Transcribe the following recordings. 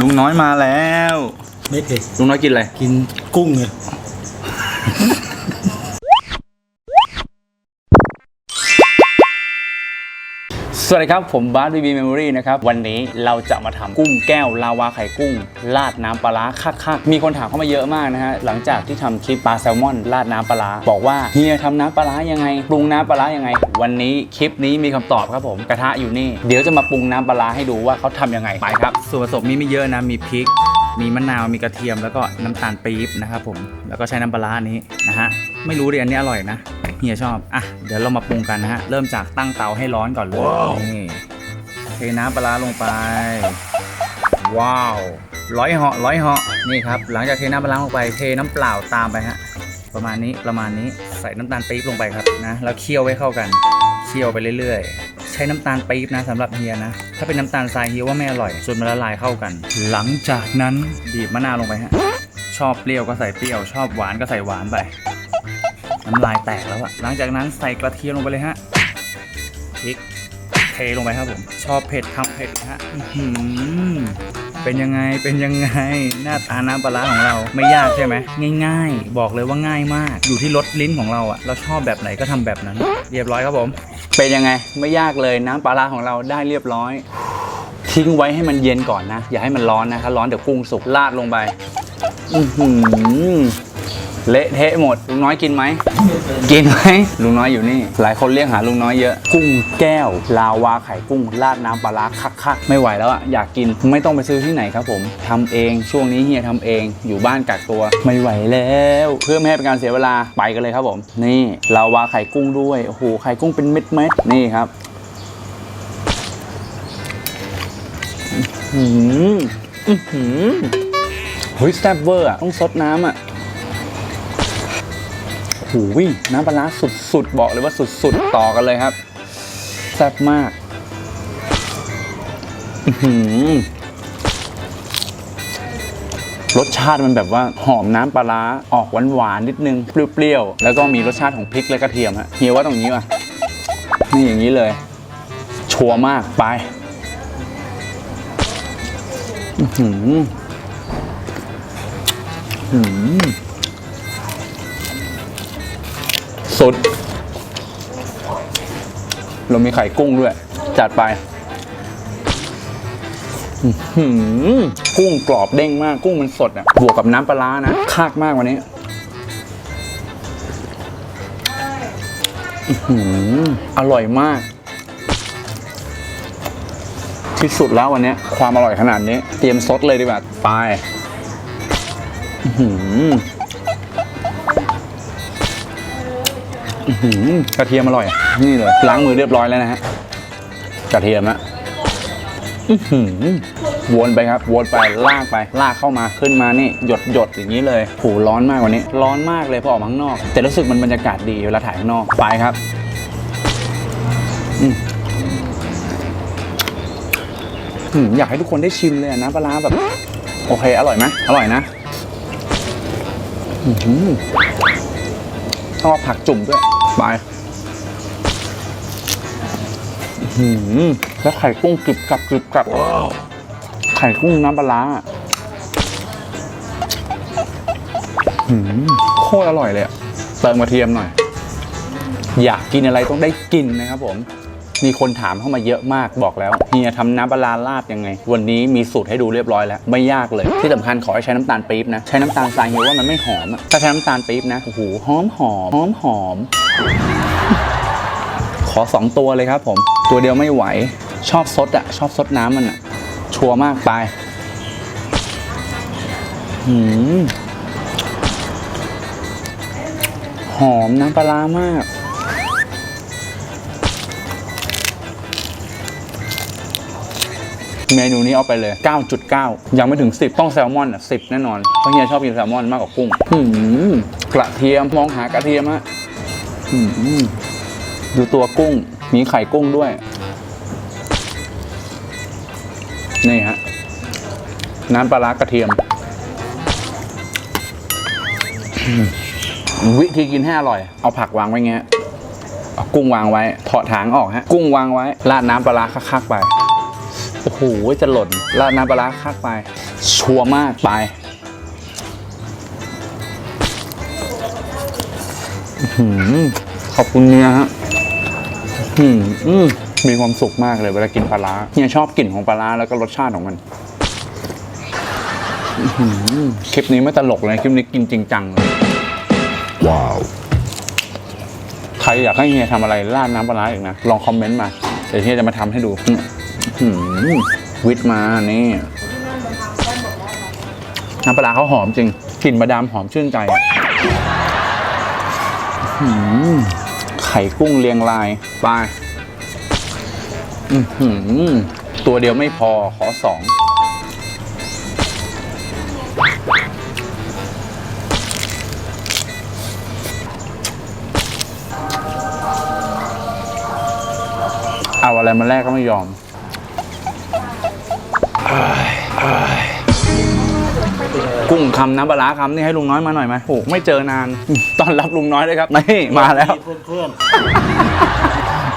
ลุงน้อยมาแล้ว ไม่เผ็ดลุงน้อยกินอะไร กินกุ้งไง สวัสดีครับ ผมบาร์บีบีเมมโมรี่นะครับ วันนี้เราจะมาทำกุ้งแก้ว ลาวาไข่กุ้ง ราดน้ำปลาร้าคักๆ มีคนถามเข้ามาเยอะมากนะฮะ หลังจากที่ทำคลิปปลาแซลมอน ราดน้ำปลาร้าบอกว่าเฮียทำน้ำปลาร้ายังไง ปรุงน้ำปลาร้ายังไง วันนี้คลิปนี้มีคำตอบครับผม กระทะอยู่นี่ เดี๋ยวจะมาปรุงน้ำปลาร้าให้ดูว่าเขาทำยังไง ไปครับ ส่วนผสมมีไม่เยอะนะ มีพริก มีมะนาว มีกระเทียม แล้วก็น้ำตาลปี๊บนะครับผม แล้วก็ใช้น้ำปลาร้านนี้นะฮะ ไม่รู้ดิอันนี้อร่อยนะ เฮียชอบ อะ เดี๋ยวเรามาปรุงกันนะฮะ เริ่มจากตั้งเตาให้ร้อนก่อนเลยนี่เทน้ำปลาร้าลงไป ว้าวร้อยเหาะร้อยเหาะนี่ครับ หลังจากเทน้ำปลาร้าลงไป เทน้ำเปล่าตามไปฮะ ประมาณนี้ประมาณนี้ใส่น้ำตาลปี๊บลงไปครับนะแล้วเคี่ยวไว้เข้ากันเคี่ยวไปเรื่อยๆ ใช้น้ำตาลปี๊บนะสำหรับเฮียนะ ถ้าเป็นน้ำตาลทรายเฮียว่าไม่อร่อยจนมันละลายเข้ากัน หลังจากนั้นบีบมะนาวลงไปฮะชอบเปรี้ยวก็ใส่เปรี้ยว ชอบหวานก็ใส่หวานไป น้ำลายแตกแล้วอะหลังจากนั้นใส่กระเทียมลงไปเลยฮะพริกเทลงไปครับผมชอบเผ็ดทำเผ็ดฮะเป็นยังไงเป็นยังไงหน้าตาน้ำปลาของเราไม่ยากใช่ไหมง่าย ๆ บอกเลยว่าง่ายมากอยู่ที่รสลิ้นของเราอะเราชอบแบบไหนก็ทำแบบนั้น เรียบร้อยครับผม เป็นยังไงไม่ยากเลยน้ำปลาของเราได้เรียบร้อยทิ้งไว้ให้มันเย็นก่อนนะ อย่าให้มันร้อนนะถ้าร้อนเดี๋ยวกุ้งสุกราดลงไป อือหือ เละเทะหมด ลุงน้อยกินไหม กินไหมลุงน้อยอยู่นี่ หลายคนเรียกหาลุงน้อยเยอะ กุ้งแก้ว ลาวาไข่กุ้ง ราดน้ำปลาร้าคักๆ ไม่ไหวแล้วอะอยากกิน ไม่ต้องไปซื้อที่ไหนครับผมทำเอง ช่วงนี้เฮียทำเอง อยู่บ้านกักตัว ไม่ไหวแล้ว เพื่อไม่ให้เป็นการเสียเวลา ไปกันเลยครับผม นี่ ลาวาไข่กุ้งด้วย โอ้โห ไข่กุ้งเป็นเม็ดเม็ดๆนี่ครับหืออื้อหือเฮ้ยแซ่บเวอร์อะต้องซดน้ำอะ หูวิน้ำปลาร้าสุดๆ บอกเลยว่าสุดๆ ต่อกันเลยครับ แซ่บมากรสชาติมันแบบว่าหอมน้ำปลาร้าออกหวานๆนิดนึง เปรี้ยวๆ แล้วก็มีรสชาติของพริกและกระเทียมฮะเฮียว่าตรงนี้ป่ะ นี่อย่างนี้เลย ชัวร์มากไปอื้อหืออื้ สุดเรามีไข่กุ้งด้วย จัดไปหือกุ้งกรอบเด้งมาก กุ้งมันสดอะ บวกกับน้ำปลาร้านะ คากมากวันนี้อื้อหืออร่อยมาก ที่สุดแล้ววันนี้ ความอร่อยขนาดนี้ เตรียมซดเลยดีกว่า ไป อื้อหือกระเทียมอร่อยนี่เลยล้างมือเรียบร้อยแล้วนะฮะกระเทียมอะอื้อหือวนไปครับวนไปลากไปลากเข้ามาขึ้นมานี่หยดหยดอย่างนี้เลยโหร้อนมากกว่านี้ ร้อนมากเลยพอออกมาข้างนอก แต่รู้สึกมันบรรยากาศดีเวลาถ่ายข้างนอกไปครับอืมอืมอยากให้ทุกคนได้ชิมเลยอะน้ำปลาร้าแบบ โอเค อร่อยไหมอร่อยนะอื้อหือ ต้องเอาผักจุ่มด้วยไปอื้อหือแล้วไข่กุ้งกรึบกรับกรึบกรับไข่กุ้งน้ำปลาร้าอื้อหือโคตรอร่อยเลยอะเติมกระเทียมหน่อย อยากกินอะไรต้องได้กินนะครับผม มีคนถามเข้ามาเยอะมากบอกแล้วเฮียทำน้ำปลาร้าราดยังไง วันนี้มีสูตรให้ดูเรียบร้อยแล้ว ไม่ยากเลย ที่สำคัญขอให้ใช้น้ำตาลปี๊บนะใช้น้ำตาลทรายเฮียว่ามันไม่หอมอะถ้าใช้น้ำตาลปี๊บนะโอ้โหหอมหอมหอมหอมขอสองตัวเลยครับผม ตัวเดียวไม่ไหวชอบซดอะชอบซดน้ำมันอะชัวร์มากไปหืมหอมน้ำปลามาก เมนูนี้เอาไปเลย 9.9 ยังไม่ถึง 10 ต้องแซลมอนอะ10 แน่นอนเพราะเฮียชอบกินแซลมอนมากกว่ากุ้งหืมกระเทียมมองหากระเทียมฮะหืมดูตัวกุ้ง มีไข่กุ้งด้วย นี่ฮะ น้ำปลาร้ากระเทียม วิธีกินให้อร่อย เอาผักวางไว้เงี้ย เอากุ้งวางไว้ถอดถางออกฮะ กุ้งวางไว้ ราดน้ำปลาร้าคักๆไป โอ้โหจะหล่นราดน้ำปลาร้าคักไป ชัวร์มากไปอื้อหือขอบคุณเนื้อฮะอื้อหืออืมมีความสุขมากเลยเวลากินปลาร้าเฮียชอบกลิ่นของปลาร้าแล้วก็รสชาติของมันอื้อหือคลิปนี้ไม่ตลกเลยคลิปนี้กินจริงจังเลยว้าวใครอยากให้เฮียทำอะไรราดน้ำปลาร้าอีกนะ ลองคอมเมนต์มา เดี๋ยวเฮียจะมาทำให้ดูอื้อ หือวิทมานี่น้ำปลาเขาหอมจริงกลิ่นบาดามหอมชื่นใจหือไข่กุ้งเรียงรายไปอืหือตัวเดียวไม่พอขอสองเอาอะไรมาแลกก็ไม่ยอม กุ้งคำน้ำปลาร้าคำนี่ให้ลุงน้อยมาหน่อยไหมโอ้ไม่เจอนานตอนรับลุงน้อยด้วยครับนี่มาแล้วเพื่อนเพื่อน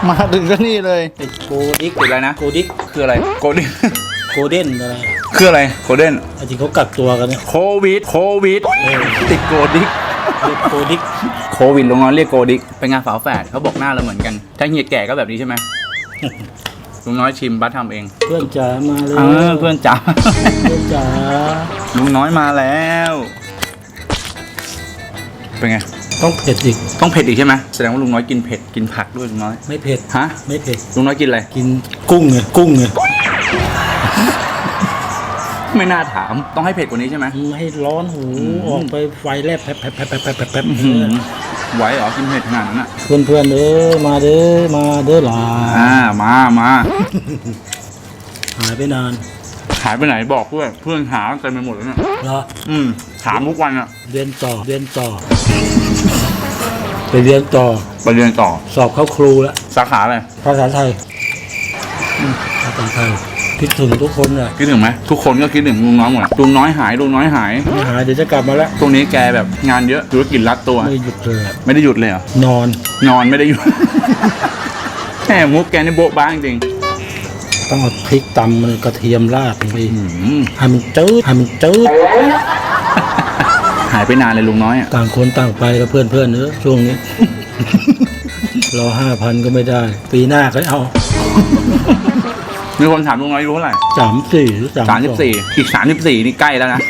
มาถึงก็นี่เลยๆติดโกดิกติดอะไรนะโกดิกคืออะไรโกดิโกเด้นอะไรคืออะไรโกลเด้นไอ้ที่เขากักตัวกันเนี่ยโควิดโควิดเออติดโกดิกเรียกโกดิกโควิดลุงน้อยเรียกโกดิกเป็นงานฝาแฝดเขาบอกหน้าเราเหมือนกันถ้าเฮียแก่ก็แบบนี้ใช่ไหม ลุงน้อยชิมบัตทำเองเพื่อนจ๋ามาเลยเออเพื่อนจ๋า เพื่อนจ๋าลุงน้อยมาแล้ว เป็นไง ต้องเผ็ดอีกต้องเผ็ดอีกใช่ไหมแสดงว่าลุงน้อยกินเผ็ดกินผักด้วยลุงน้อย ไม่เผ็ดฮะ ไม่เผ็ดลุงน้อยกินอะไร กินกุ้งไงกุ้งไงไม่น่าถาม ต้องให้เผ็ดกว่านี้ใช่ไหมไม่ให้ร้อนหูอืมออกไปไฟแลบแป๊บแป๊บแป๊บแป๊บแป๊บแป๊บแป๊บอื้อหือ ไหวเหรอกินเผ็ดขนาดนั้นอะเพื่อนเพื่อนๆเอ้ยมาเด้อมาเด้อหลาอ่ามามาหายไปนานหายไปไหนบอกเพื่อนเพื่อนหาเต็มไปหมดแล้วเนี่ยเหรออืมถามทุกวันอะเรียนต่อเรียนต่อไปเรียนต่อไปเรียนต่อสอบเข้าครูแล้วสาขาอะไรภาษาไทยอืมภาษาไทย คิดถึงทุกคนเลยคิดถึงไหมทุกคนก็คิดถึงลุงน้อยหมดลุงน้อยหายลุงน้อยหายไม่หายเดี๋ยวจะกลับมาแล้วตรงนี้แกแบบงานเยอะธุรกิจรัดตัว ไม่หยุดเลยอะไม่ได้หยุดเลยเหรอ นอน นอนไม่ได้หยุด แหมมุกแกนี่โบ๊ะบ้าจริงต้องเอาพริกตำมันกระเทียมราดลงไปๆอืมให้มันจืดให้มันจืดหายไปนานเลยลุงน้อยอะ ต่างคนต่างไปแล้วเพื่อนเพื่อนๆเนอะช่วงนี้ รอห้าพันก็ไม่ได้ ปีหน้าก็เอา มีคนถามลุงน้อยอายุเท่าไหร่สามสี่หรือสามสามสิบสี่อีกสามสิบสี่นี่ใกล้แล้วนะ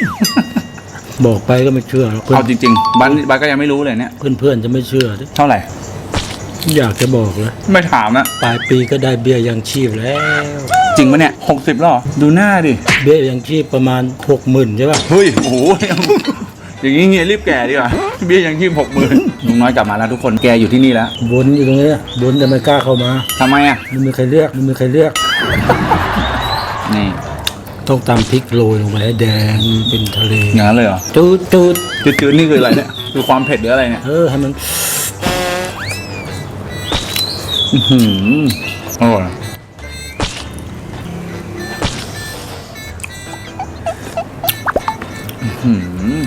บอกไปก็ไม่เชื่อหรอกเพื่อเอานจริงๆบ้านบ้านก็ยังไม่รู้เลยเนี่ย เพื่อนเพื่อนๆจะไม่เชื่อดิเท่าไหร่ อยากจะบอกเลยไม่ถามนะปลายปีก็ได้เบี้ยยังชีพแล้ว จริงปะเนี่ยหกสิบแล้วเหรอดูหน้าดิ เบี้ยยังชีพประมาณหกหมื่นใช่ป่ะเฮ้ย โอ้โห อย่างนี้เฮียรีบแก่ดีกว่าเบี้ยยังชีพหกหมื่นลุงน้อยกลับมาแล้วทุกคนแกอยู่ที่นี่แล้ววนอยู่ตรงนี้วนแต่ไม่กล้าเข้ามาทำไมอะไม่มีใครเลือกไม่มีใครเลือก นี่ต้องตำพริกโรยลงไปให้แดงเป็นทะเลอย่างนั้นเลยเหรอจืดจืดจืดๆนี่คืออะไรเนี่ยคือความเผ็ดหรืออะไรเนี่ย เออให้มันอื้อหืออร่อยอื้อหือ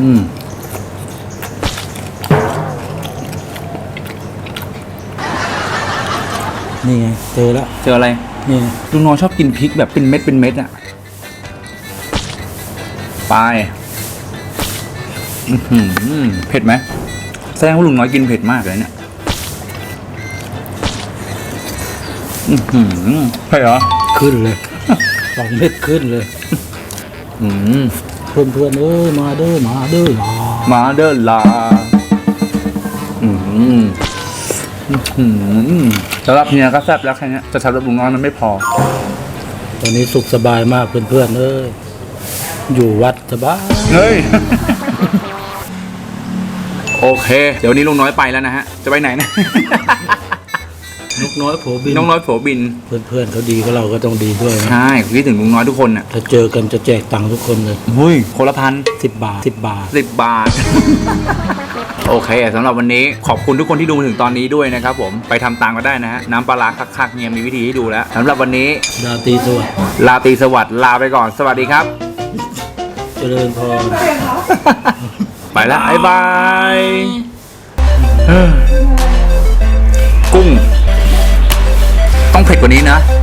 อืม นี่ไงเจอแล้วเจออะไรนี่ไงลุงน้อยชอบกินพริกแบบเป็นเม็ดเป็นเม็ดอะไปอื้อหือเผ็ดไหมแสดงว่าลุงน้อยกินเผ็ดมากเลยเนี่ยอื้อหือเผ็ดเหรอขึ้นเลย สองเม็ดขึ้นเลยอืมเพื่อนเพื่อนๆเอ้ยมาเด้อมาเด้อมามาเดอร์ลาอืมอื้อหือ สำหรับเฮียก็แซ่บแล้วแค่เนี้ยแต่สำหรับลุงน้อยมันไม่พอ ตอนนี้สุขสบายมากเพื่อนเพื่อนๆเอ้ยอยู่วัดสบาย เฮ้ย โอเค เดี๋ยววันนี้ลุงน้อยไปแล้วนะฮะ จะไปไหนนะ นกน้อยโผบินน้องน้อยโผบิน เพื่อนเพื่อนๆเขาดีก็เราก็ต้องดีด้วยนะใช่คิดถึงลุงน้อยทุกคนน่ะถ้าเจอกันจะแจกตังค์ทุกคนเลยเฮ้ยคนละพันสิบบาทสิบบาทสิบบาท โอเคสำหรับวันนี้ขอบคุณทุกคนที่ดูมาถึงตอนนี้ด้วยนะครับผมไปทำตามก็ได้นะฮะน้ำปลาร้าคักๆเนี่ยมีวิธีให้ดูแล้วสำหรับวันนี้ดาตรีสวัสดิ์ลาตรีสวัสดิ์ลาไปก่อนสวัสดีครับ เจริญพรไปแล้วบ๊ายบาย กว่านี้นะ